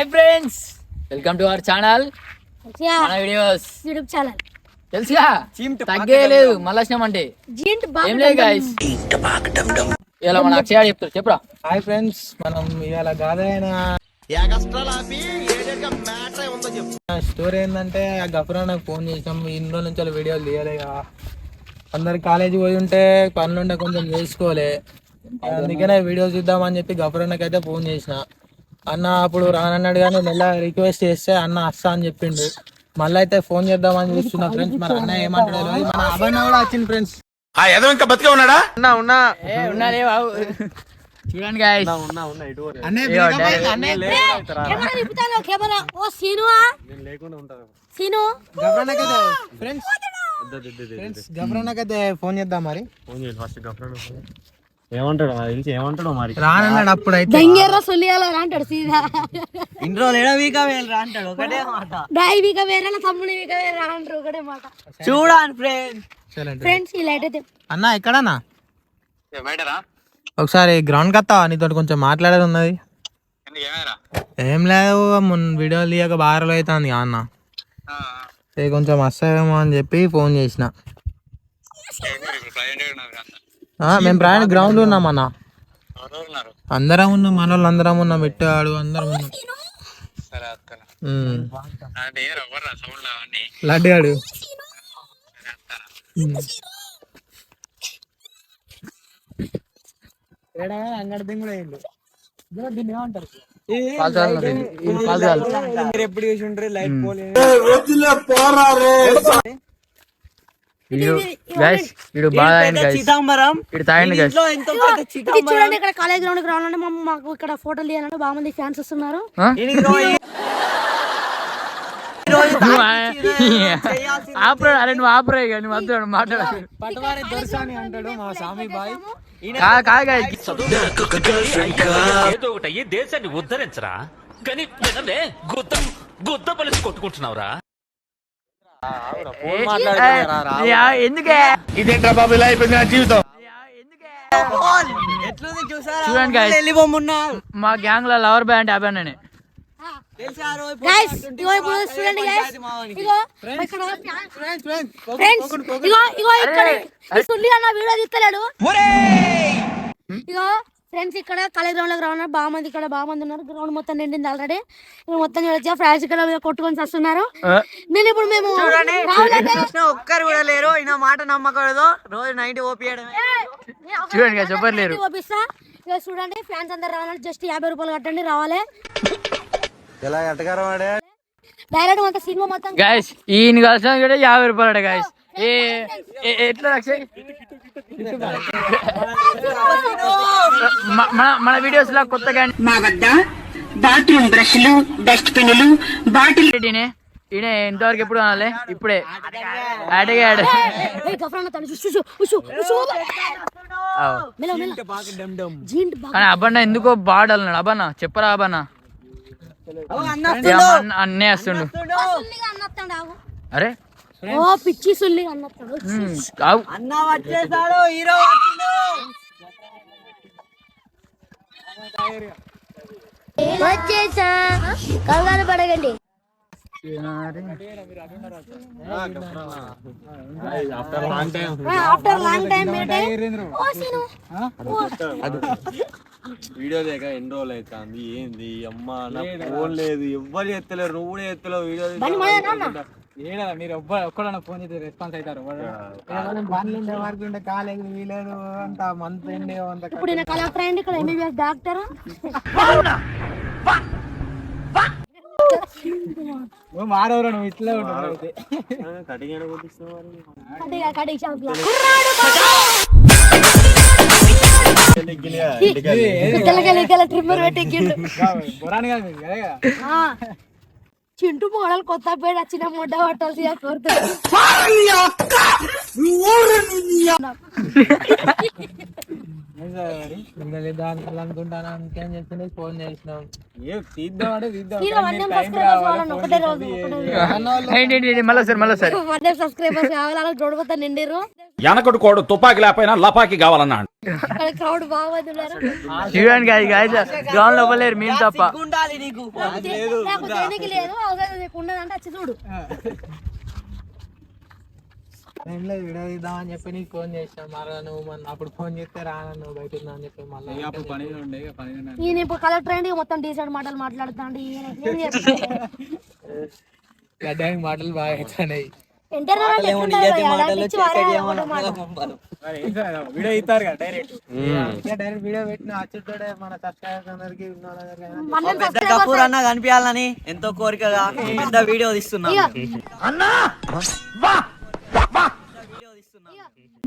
Hi friends welcome to our channel మన videos YouTube channel తెలుసుగా తగ్గేయలేదు మళ్ళీ వచ్చినాం అంటే. జీంట్ ఏం లేదు గాయస్ ఇలా మన అక్షయ చెప్తారు చెప్పురా. హాయ్ ఫ్రెండ్స్ మనం ఇవాళ గాదైన స్టోరీ ఏంటంటే ఆ గఫరా నాకు ఫోన్ చేసాం. ఇన్ని రోజుల నుంచి వీడియోలు తీయలేగా అందరు కాలేజీ పోయి ఉంటే పనులుంటే కొంచెం చేసుకోలే. అందుకనే వీడియోస్ చూద్దామని చెప్పి గఫరానికి అయితే ఫోన్ చేసిన. అన్న అప్పుడు రానన్నాడు కానీ మళ్ళీ రిక్వెస్ట్ చేస్తే అన్న వస్తా అని చెప్పిండు. మళ్ళీ అయితే ఫోన్ చేద్దామని చూస్తున్నా ఫ్రెండ్స్ మన అన్న ఏమంటాడు. మన అభయ్ కూడా వచ్చింది ఫ్రెండ్స్. ఆ ఇంకా బతికే ఉన్నాడా? ఉన్నా ఉన్నా. ఏ ఉన్నారే బాబు. చూడండి గాయస్ అన్నే కెమెరా తిప్పుతాను కెమెరా. ఓ సీను సీను. గఫరానకైతే ఫ్రెండ్స్. ఫ్రెండ్స్ గఫరానకైతే ఫోన్ చేద్దాం మరి. ఏమంటాడు? తెలిసి ఏమంటాడు మరి? రానన్నాడు దంగేర్ర సొల్లియాల అంటాడు సీదా. ఇంట్లో లేడా వీకా అంటాడు? ఒకటే మాట. డాయి వీక వీక అంటారు ఒకటే మాట. చూడాలి. ఫ్రెండ్స్ లైట్ అయితే. అన్న ఎక్కడన్నా? ఒకసారి గ్రౌండ్ కత్తావా నీతో కొంచెం మాట్లాడేది ఉన్నది. ఏం లేదు మొన్న వీడియోలు తీయక బాగా రోజులు అవుతుంది అన్న. కొంచెం వస్తాయేమో అని చెప్పి ఫోన్ చేసిన. మేము ప్రయాణ గ్రౌండ్ ఉన్నాం అన్న. అందరం ఉన్నాం మన వాళ్ళు అందరం ఉన్నాం. పెట్టాడు అందరం ఉన్నాం ఉమ్. లడ్డు అంగడి దీన్ని ఏమంటారు? మీరు ఎప్పుడు చూసి ఉంటారు? లైట్ పోలే వీడు గైస్ వీడు బాగా అయింది గైస్ చిదంబరం. వీడు తాగండి గైస్ ఇంట్లో ఎంతో పెద్ద ఇది చిదంబరం. చూడండి ఇక్కడ కాలేజ్ గ్రౌండ్కి రావాలంటే మా- మాకు ఇక్కడ ఫోటోలు తీయాలంటే బాగా మంది ఫ్యాన్స్ వస్తున్నారు. దీనికి రోజు ఆపరా అరే నువ్వు ఆపరా ఇక నువ్వు వద్దు మాట్లాడు. పటవారి దొరసాని అంటాడు మా స్వామి బాయ్. కాదు కాదు guys. ఏదో ఒకటి అయ్యి దేశాన్ని ఉద్ధరించరా? కానీ వినలే గుద్ద గుద్ద పలిసి కొట్టుకుంటున్నావురా? ఎందుకే? ఇదేంట్రా బాబు ఇలా అయిపోయింది నా జీవితం? ఎట్లుంది చూసారా? చూడండి guys. వెళ్ళిపోమన్నారు మా గ్యాంగ్లో లవర్ బాయ్ అంటే అబ్బాయి నేను. ఇగో ఇక్కడ ఫ్రెండ్స్ ఇగో ఇగో ఇక్కడ ఈ సుల్లి అన్న వీడియో తీస్తలేడు. ఇగో ఫ్రెండ్స్ ఇక్కడ కాలేజ్ గ్రౌండ్లో గ్రౌండ్ బాగా మంది ఇక్కడ బాగా మంది ఉన్నారు. గ్రౌండ్ మొత్తం నిండింది ఆల్రెడీ. మొత్తం చూడొచ్చా ఫ్రాన్స్ ఇక్కడ కొట్టుకొని వస్తున్నారు నేను ఇప్పుడు మేము ఒక్కరు కూడా లేరు. ఈయన మాట నమ్మకూడదు. రోజు నైట్ ఓపియడమే. చూడండి guys, ఎవ్వరు లేరు. చూపిస్తా. ఇగో చూడండి ఫ్యాన్స్ అందరు రావాలంటే జస్ట్ యాభై రూపాయలు కట్టండి రావాలి. ఎలా ఎట్టగారు డైరెక్ట్ మొత్తం సినిమా మొత్తం గాయస్ ఈయన కలిసిన కూడా యాభై రూపాయలు గాయస్ ఏ ఎట్లా అక్షయ్ మన మన వీడియోస్లో కొత్తగా మా వద్ద బాత్రూమ్ బ్రష్లు డస్ట్ బిన్నులు బాటిల్ ఈయన? ఈయన ఇంతవరకు ఎప్పుడు అనాలి ఇప్పుడే. అడిగాడు కానీ అబ్బన్న ఎందుకో బాడన్నాడు అబ్బన్న చెప్పరా అబ్బన్న? అన్నే వస్తుండు అరే ఓ పిచ్చి ఉమ్, ఆగు. అన్న వచ్చేసాడు హీరో వచ్చిండు. వచ్చేసా? కంగారు పడగండి ఆఫ్టర్ లాంగ్ టైం ఓ సీను. వీడియో లేక ఎన్ని రోజులు అవుతుంది ఏంది? అమ్మ నా ఫోన్ లేదు ఎవ్వరు ఎత్తలేరు నువ్వు కూడా ఎత్తలేవు వీడియో ఏడా మీరు ఒక్క ఒక్కడన్నా ఫోన్ చేస్తే రెస్పాన్స్ అవుతారు. బండ్లు ఉండే వరకు ఉండే కాలేజ్ వీలేదు అంత మంత్ ఉండే అంత ఇప్పుడు ఈయన కలెక్టర్ అండి ఇక్కడ ఎంబీబీఎస్ డాక్టర్ నువ్వు మారవరా నువ్వు ఇట్లే ఉంటావు ట్రిమ్మర్ పెట్టి బురాని కాదు కదా. ఆ. చింటూ మోడల్ కొత్త పేరు వచ్చిన ముడ్డ పట్టాల్సి కోరుతాడు అనుకుంటాను అని చెప్పి ఫోన్ చేసినాం ఎనకడు కోడు తుపాకి లేకపోయినా లపాకి కావాలన్నా క్రౌడ్ చూడండి గ్రౌండ్ మేము తప్ప నాకు దేనికి లేదు అవసరం నీకు ఉన్నదంటే వచ్చి చూడు ఏం లేదు చెప్పి నీకు ఫోన్ చేసినాం మరలా నువ్వు మన అప్పుడు ఫోన్ చేస్తే రాను నువ్వు బయట ఉన్నా అని చెప్పి మళ్ళీ అప్పుడు పని ఉండే ఇక పని ఉండే. ఈయన ఇప్పుడు కలెక్టర్ అండి మొత్తం డీసెంట్ మాటలు మాట్లాడుతాండి ఈయన ఏం చెప్తాడు? గడ్డానికి మాటలు బాగా అవుతున్నాయి అంటే భయ్యా? అలాంటి మాట. మరి ఏం కాదు, వీడియో ఇస్తారు కదా డైరెక్ట్ అందుకే డైరెక్ట్ వీడియో పెట్టిన అచ్చుతోడే మన సబ్స్క్రైబర్స్ అందరికి ఉన్న వాళ్ళందరికీ మన పెద్ద కపూర్ అన్న కనిపించాలని ఎంతో కోరికగా పెద్ద వీడియో తీస్తున్నాం ఇక.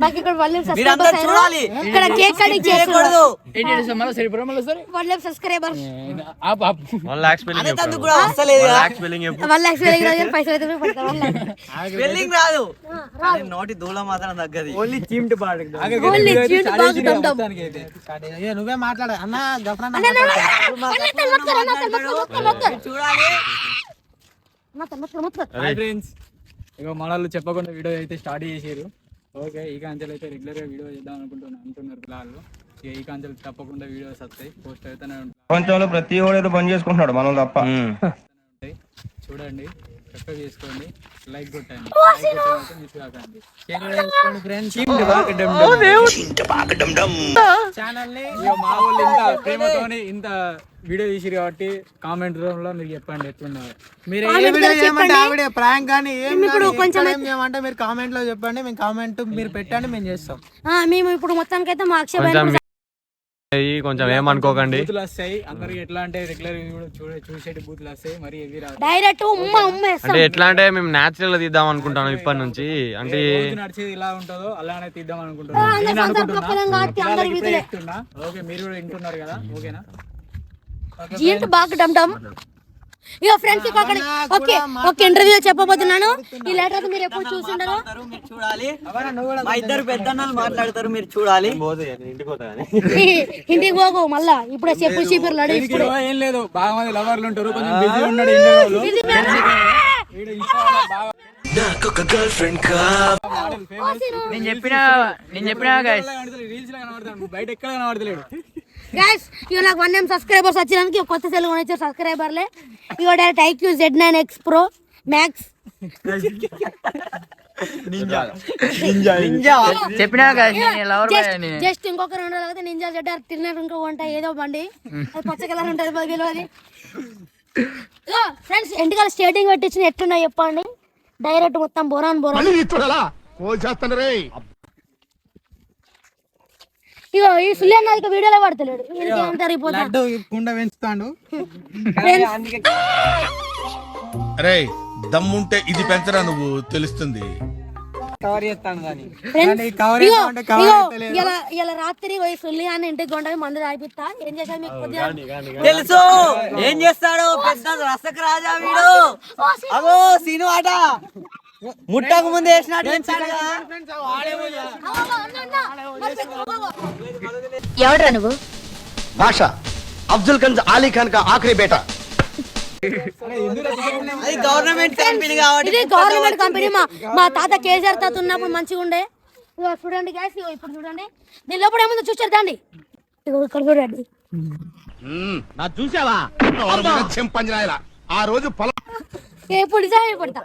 నాకు ఇక్కడ వన్ సబ్స్క్రైబర్స్ చూడాలి. ఇక్కడ కేక్ కటింగ్ చేయకూడదు ఏంటి మళ్ళీ సార్ ఇప్పుడు మళ్ళీ సార్ వన్ లైఫ్ సబ్స్క్రైబర్స్. ఆపు ఆపు అనేటందుకు కూడా వస్తలేదు కదా. వన్ లాక్స్ వేల పైసలు అయితే పడతారు వన్ లాక్ స్పెల్లింగ్ రాదు. కానీ నోటి దూల మాత్రం తగ్గది. ఓన్లీ చీమ్ట్ పాడు ఓన్లీ దమ్ దమ్. ఏ, నువ్వే మాట్లాడు. అన్న గఫ్రాన్ అన్న, అన్న, అన్న. చూడాలి. అన్న, ఫ్రెండ్స్ ఇక మనల్ని చెప్పకుండా వీడియో అయితే స్టార్ట్ చేసారు ఓకే ఈ కాంచెలు అయితే రెగ్యులర్గా వీడియో చేద్దాం అనుకుంటున్నాను అంటున్నారు పిల్లలు ఇక ఈ కాంచెలు తప్పకుండా వీడియోస్ వస్తాయి. పోస్ట్ అవుతూనే ప్రపంచంలో ప్రతి వాడు ఏదో పని చేసుకుంటున్నాడు మనం తప్ప. చూడండి చక్కగా చేసుకోండి లైక్ కొట్టండి. మిస్ కాకండి ఛానల్ని ఇక మా వాళ్ళు ఇంత ప్రేమతోని ఇంత వీడియో తీసిరు కాబట్టి కామెంట్ రూమ్లో మీరు చెప్పండి ఎట్లున్నారు మీరు ఏ వీడియో చేయమంటే చెప్పండి. ఆ వీడియో ప్రాంక్ కానీ ఇప్పుడు కొంచెం ఎక్కడ ఏం చేయమంటే మీరు కామెంట్లో చెప్పండి మేము కామెంట్ మీరు పెట్టండి మేము చేస్తాం. ఆ, మేము ఇప్పుడు మొత్తానికైతే మా అక్షయ కొంచెం ఏమనుకోకండి. బూతులు వస్తాయి. అందరికి ఎట్లా అంటే రెగ్యులర్ చూసేటి బూతులు వస్తాయి. మరి ఎవి రాదు. డైరెక్ట్ ఉమ్మ ఉమ్మ వేస్తాం. ఎట్లా అంటే మేము న్యాచురల్గా తీద్దాం అనుకుంటాం ఇప్పటి నుంచి. అంటే రోజు నడిచేది ఇలా ఉంటుందో అలానే తీద్దాం అనుకుంటున్నాను నేను అనుకుంటున్నా. పిల్లలకి ఇప్పుడే. చెప్తున్నా. ఓకే మీరు కూడా వింటున్నారు కదా. ఓకేనా? జీంట్ బాగా డమ్ డమ్ ఇక ఫ్రెండ్స్ అక్కడ ఓకే ఒక ఇంటర్వ్యూ చెప్పబోతున్నాను. ఈ లెటర్ మీరు ఎప్పుడు చూసిండరు? మీరు చూడాలి. మా ఇద్దరు పెద్దన్నలు మాట్లాడతారు మీరు చూడాలి. ఇంటికి పోకు మళ్ళా. ఇప్పుడే చెప్పు చీపిర్లు అడిగి దీనికి ఏం లేదు. బాగా మంది లవర్లు ఉంటారు కొంచెం బిజీ ఉన్నాడు వాళ్ళు. వీడు ఇన్స్టాలో బాగా నేను చెప్పిన నేను చెప్పిన గాయస్ రీల్స్లో కనబడతాడు బయట ఎక్కడ కనబడతలేడు? గైస్ ఇక నాకు వన్ ఎం సబ్స్క్రైబర్స్ వచ్చినందుకు ఇక కొత్త సెల్ కొనిచ్చారు సబ్స్క్రైబర్లే ఇక direct iQOO Z nine X pro max చెప్పినా గాయస్ నేను లవర్ బాయ్ అని జస్ట్ ఇంకొక రెండు రోజులు అయితే నింజా జెడ్ తిన్నర్ ఇంకో వంట ఏదో బండి. అది పచ్చ కలర్ ఉంటుంది బగిలో అది ఫ్రెండ్స్ ఎంటికల్ స్టేటింగ్ పెట్టించిన ఎట్లున్నాయి చెప్పండి? డైరెక్ట్ మొత్తం బోరాన్ బోరాన్. ఇగో ఈ ఇక వీడియోలో పడతలేడు. లడ్డు కుండ పెంచుతాడు. అరే దమ్ముంటే ఇది పెంచరా నువ్వు? తెలుస్తుంది. Cover cover. ఇలా రాత్రి పోయి సుల్లి అని ఇంటికి కొండ మందు తాగిపిస్తా. ఏం చేశాను మీకు కొద్దిగా తెలుసు. ఏం చేస్తాడు? పెద్ద రసక రాజా వీడు అగో సీను ఆట. ముట్టకు ముందు వేసినట్టు. ఎవడ్రా నువ్వు? భాష అఫ్జల్ గంజ్ ఆలీ ఖాన్ కా ఆఖరి బేటా. అది గవర్నమెంట్ కంపెనీ కాబట్టి ఇది గవర్నమెంట్ కంపెనీ మా మా తాత కేసీఆర్ తాత ఉన్నప్పుడు మంచిగా ఉండే. చూడండి గ్యాస్ ఇప్పుడు చూడండి. దీని లోపల ఏముందో చూసారు దాండి ఇగో ఇక్కడ చూడండి. నా చూసావా చెంపంజరాయల. ఆ రోజు పొలం ఎప్పుడు పడతా?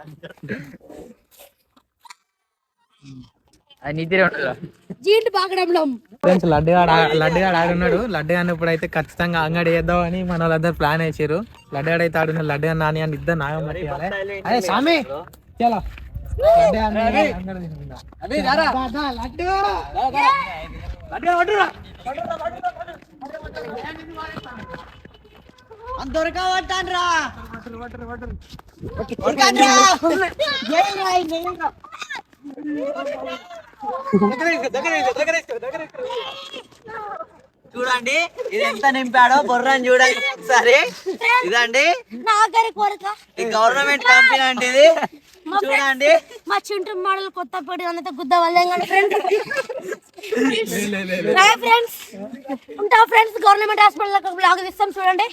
ఫ్రెండ్స్ లడ్డు గాడు ఆ- లడ్డు గాడు ఆడున్నాడు. లడ్డు గాని ఇప్పుడు అయితే ఖచ్చితంగా అంగడి వేద్దాం అని మన వాళ్ళందరూ ప్లాన్ వేసారు లడ్డు గాడు అయితే ఆడున్నాడు. లడ్డు నాని అని ఇద్దరు నాగం పట్టియాలి అదే స్వామి! చాలా. లడ్డు గాడు నాని అంగడి తినుకుందాం. దా, దా, లడ్డు! దొరకబట్టాన్రా చూడండి ఇది ఎంత నింపాడో బొర్రని చూడండి ఒకసారి. ఇదండి. ఈ గవర్నమెంట్ కంపెనీ అండి ఇది. చూడండి. మా చింటు మోడల్ కొత్త పెట్టి అంతా గుద్ద వల్లే ఫ్రెండ్స్ ఉంటా ఫ్రెండ్స్ గవర్నమెంట్ హాస్పిటల్ బ్లాగ్ తీస్తాం చూడండి.